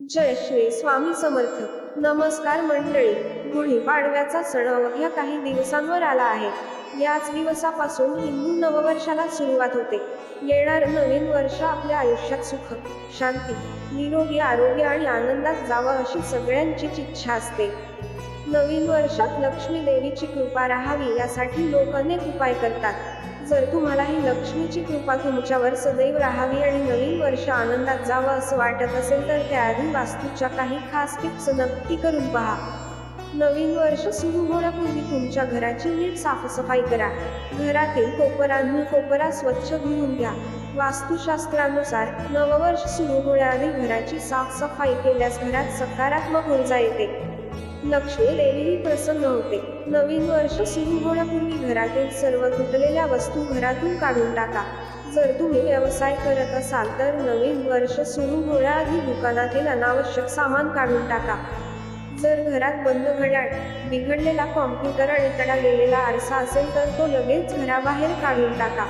जय श्री स्वामी समर्थ. नमस्कार मंडळी. गुढीपाडव्याचा सण अवघ्या काही दिवसांवर आला आहे. याच दिवसापासून हिंदू नववर्षाला सुरुवात होते. येणार नवीन वर्ष आपल्या आयुष्यात सुख शांती निरोगी आरोग्य आणि आनंदात जावं अशी सगळ्यांचीच इच्छा असते. नवीन वर्षात लक्ष्मी देवीची कृपा राहावी यासाठी लोक अनेक उपाय करतात. जर तुम्हाला ही लक्ष्मीची कृपा तुमच्यावर सदैव राहावी आणि नवीन वर्ष आनंदात जावं असं वाटत असेल तर त्याआधी वास्तूच्या काही खास टिप्स नक्की करून पहा. नवीन वर्ष सुरू होण्यापूर्वी तुमच्या घराची नीट साफसफाई करा. घरातील कोपरांनी कोपरा स्वच्छ धुवून घ्या. वास्तुशास्त्रानुसार नववर्ष सुरू होण्याआधी घराची साफसफाई केल्यास घरात सकारात्मक ऊर्जा येते. लक्ष देवीही प्रसन्न होते. नवीन वर्ष सुरू होण्यापूर्वी घरातील सर्व तुटलेल्या वस्तू घरातून काढून टाका. जर तुम्ही व्यवसाय करत असाल तर नवीन वर्ष सुरू होण्याआधी दुकानातील अनावश्यक सामान काढून टाका. जर घरात बंद घड्याळ बिघडलेला कॉम्प्युटर आणि तडा गेलेला आरसा असेल तर तो लगेच घराबाहेर काढून टाका.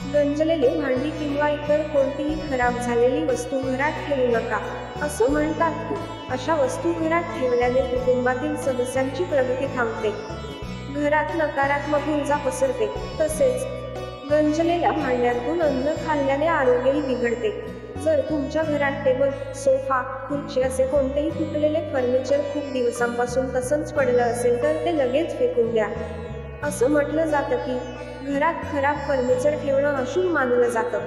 गंजलेली भांडी किंवा इतर कोणतीही खराब झालेली वस्तू घरात ठेवू नका. असं म्हणतात की अशा वस्तू घरात ठेवल्याने कुटुंबातील सदस्यांची प्रगती थांबते. घरात नकारात्मक ऊर्जा पसरते. तसेच गंजलेल्या भांड्यातून अन्न खाल्ल्याने आरोग्यही बिघडते. जर तुमच्या घरात टेबल सोफा खुर्ची असे कोणतेही तुटलेले फर्निचर खूप दिवसांपासून तसंच पडलं असेल तर ते लगेच फेकून द्या. असं म्हटलं जातं की घरात खराब फर्निचर ठेवणं अशुभ मानलं जातं.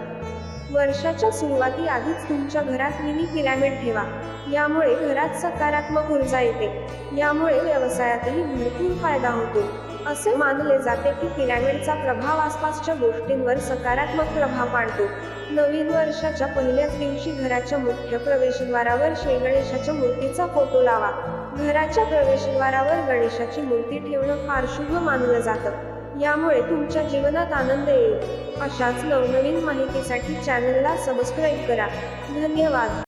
वर्षाच्या सुरुवाती आधीच तुमच्या घरात मिनी पिरॅमिड ठेवा. यामुळे घरात सकारात्मक ऊर्जा येते. यामुळे व्यवसायातही भरपूर फायदा होतो. असे मानले जाते की पिरॅमिडचा प्रभाव आसपासच्या गोष्टींवर सकारात्मक प्रभाव पाडतो. नवीन वर्षाच्या पहिल्याच दिवशी घराच्या मुख्य प्रवेशद्वारावर श्री गणेशाच्या मूर्तीचा फोटो लावा. घराच्या प्रवेशद्वारावर गणेशाची मूर्ती ठेवणं फार शुभ मानलं जातं. यामुळे तुमच्या जीवनात आनंद येईल. अशाच नवनवीन माहितीसाठी चॅनलला सबस्क्राईब करा. धन्यवाद.